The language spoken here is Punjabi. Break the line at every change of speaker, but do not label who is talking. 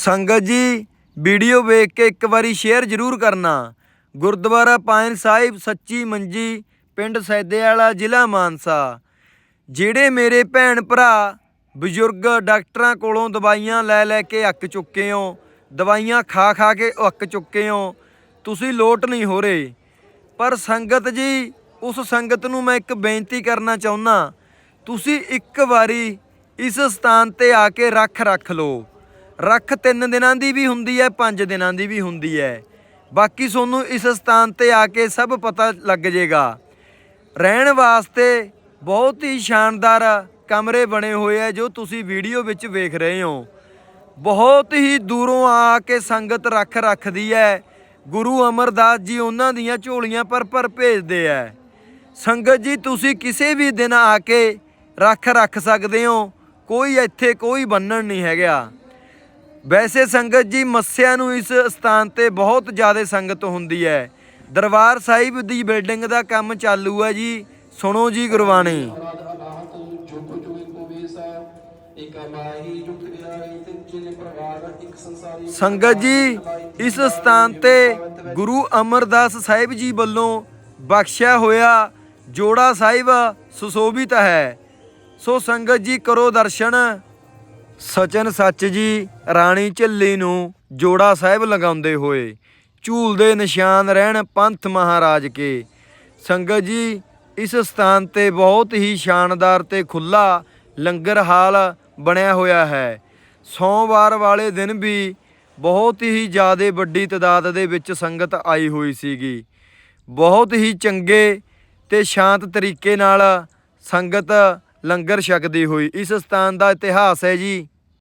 ਸੰਗਤ ਜੀ, ਵੀਡੀਓ ਵੇਖ ਕੇ ਇੱਕ ਵਾਰੀ ਸ਼ੇਅਰ ਜ਼ਰੂਰ ਕਰਨਾ। ਗੁਰਦੁਆਰਾ ਪਾਇਨ ਸਾਹਿਬ, ਸੱਚੀ ਮੰਜੀ, ਪਿੰਡ ਸੈਦੇ ਵਾਲਾ ਜ਼ਿਲ੍ਹਾ ਮਾਨਸਾ। ਜਿਹੜੇ ਮੇਰੇ ਭੈਣ ਭਰਾ, ਬਜ਼ੁਰਗ ਡਾਕਟਰਾਂ ਕੋਲੋਂ ਦਵਾਈਆਂ ਲੈ ਲੈ ਕੇ ਅੱਕ ਚੁੱਕੇ ਹੋ, ਦਵਾਈਆਂ ਖਾ ਖਾ ਕੇ ਅੱਕ ਚੁੱਕੇ ਹੋ, ਤੁਸੀਂ ਲੋਟ ਨਹੀਂ ਹੋ ਰਹੇ। ਪਰ ਸੰਗਤ ਜੀ, ਉਸ ਸੰਗਤ ਨੂੰ ਮੈਂ ਇੱਕ ਬੇਨਤੀ ਕਰਨਾ ਚਾਹੁੰਦਾ ਤੁਸੀਂ ਇੱਕ ਵਾਰੀ ਇਸ ਸਥਾਨ ਤੇ ਆ ਕੇ ਰੱਖ ਰੱਖ ਲਓ। ਰੱਖ 3 ਦਿਨਾਂ ਦੀ ਵੀ ਹੁੰਦੀ ਹੈ 5 ਦਿਨਾਂ ਦੀ ਵੀ ਹੁੰਦੀ ਹੈ। ਬਾਕੀ ਤੁਹਾਨੂੰ ਇਸ ਸਥਾਨ ਤੇ ਆ ਕੇ ਸਭ ਪਤਾ ਲੱਗ ਜਾਏਗਾ ਰਹਿਣ ਵਾਸਤੇ ਬਹੁਤ ਹੀ ਸ਼ਾਨਦਾਰ ਕਮਰੇ ਬਣੇ ਹੋਏ ਆ, ਜੋ ਤੁਸੀਂ ਵੀਡੀਓ ਵਿੱਚ ਵੇਖ ਰਹੇ ਹੋ। ਬਹੁਤ ਹੀ ਦੂਰੋਂ ਆ ਕੇ ਸੰਗਤ ਰੱਖ ਰੱਖਦੀ ਹੈ। ਗੁਰੂ ਅਮਰਦਾਸ ਜੀ ਉਹਨਾਂ ਦੀਆਂ ਝੋਲੀਆਂ ਪਰ ਪਰ ਭੇਜਦੇ ਐ ਸੰਗਤ ਜੀ, ਤੁਸੀਂ ਕਿਸੇ ਵੀ ਦਿਨ ਆ ਕੇ ਰੱਖ ਰੱਖ ਸਕਦੇ ਹੋ। ਕੋਈ ਇੱਥੇ ਕੋਈ ਬੰਨਣ ਨਹੀਂ ਹੈਗਾ। ਵੈਸੇ ਸੰਗਤ ਜੀ ਮੱਸਿਆ ਨੂੰ ਇਸ ਸਥਾਨ ਤੇ ਬਹੁਤ ਜ਼ਿਆਦਾ ਸੰਗਤ ਹੁੰਦੀ ਹੈ। ਦਰਬਾਰ ਸਾਹਿਬ ਦੀ ਬਿਲਡਿੰਗ ਦਾ ਕੰਮ ਚਾਲੂ ਹੈ ਜੀ। ਸੁਣੋ ਜੀ ਗੁਰਬਾਣੀ। ਸੰਗਤ ਜੀ, ਇਸ ਸਥਾਨ ਤੇ ਗੁਰੂ ਅਮਰਦਾਸ ਸਾਹਿਬ ਜੀ ਵੱਲੋਂ ਬਖਸ਼ਿਆ ਹੋਇਆ ਜੋੜਾ ਸਾਹਿਬ ਸੁਸ਼ੋਭਿਤ ਹੈ। ਸੋ ਸੰਗਤ ਜੀ ਕਰੋ ਦਰਸ਼ਨ। ਸਚਨ ਸੱਚ ਜੀ, ਰਾਣੀ ਝੱਲੀ ਨੂੰ ਜੋੜਾ ਸਾਹਿਬ ਲਗਾਉਂਦੇ ਹੋਏ ਝੂਲਦੇ ਨਿਸ਼ਾਨ ਰਹਿਣ ਪੰਥ ਮਹਾਰਾਜ ਕੇ। ਸੰਗਤ ਜੀ, ਇਸ ਸਥਾਨ ਤੇ ਬਹੁਤ ਹੀ ਸ਼ਾਨਦਾਰ ਤੇ ਖੁੱਲਾ ਲੰਗਰ ਹਾਲ ਬਣਿਆ ਹੋਇਆ ਹੈ। ਸੋਮਵਾਰ ਵਾਲੇ ਦਿਨ ਵੀ ਬਹੁਤ ਹੀ ਜ਼ਿਆਦਾ ਵੱਡੀ ਤਦਾਦ ਦੇ ਵਿੱਚ ਸੰਗਤ ਆਈ ਹੋਈ ਸੀਗੀ। ਬਹੁਤ ਹੀ ਚੰਗੇ ਤੇ ਸ਼ਾਂਤ ਤਰੀਕੇ ਨਾਲ ਸੰਗਤ ਲੰਗਰ ਛਕਦੀ ਹੋਈ। ਇਸ ਸਥਾਨ ਦਾ ਇਤਿਹਾਸ ਹੈ ਜੀ।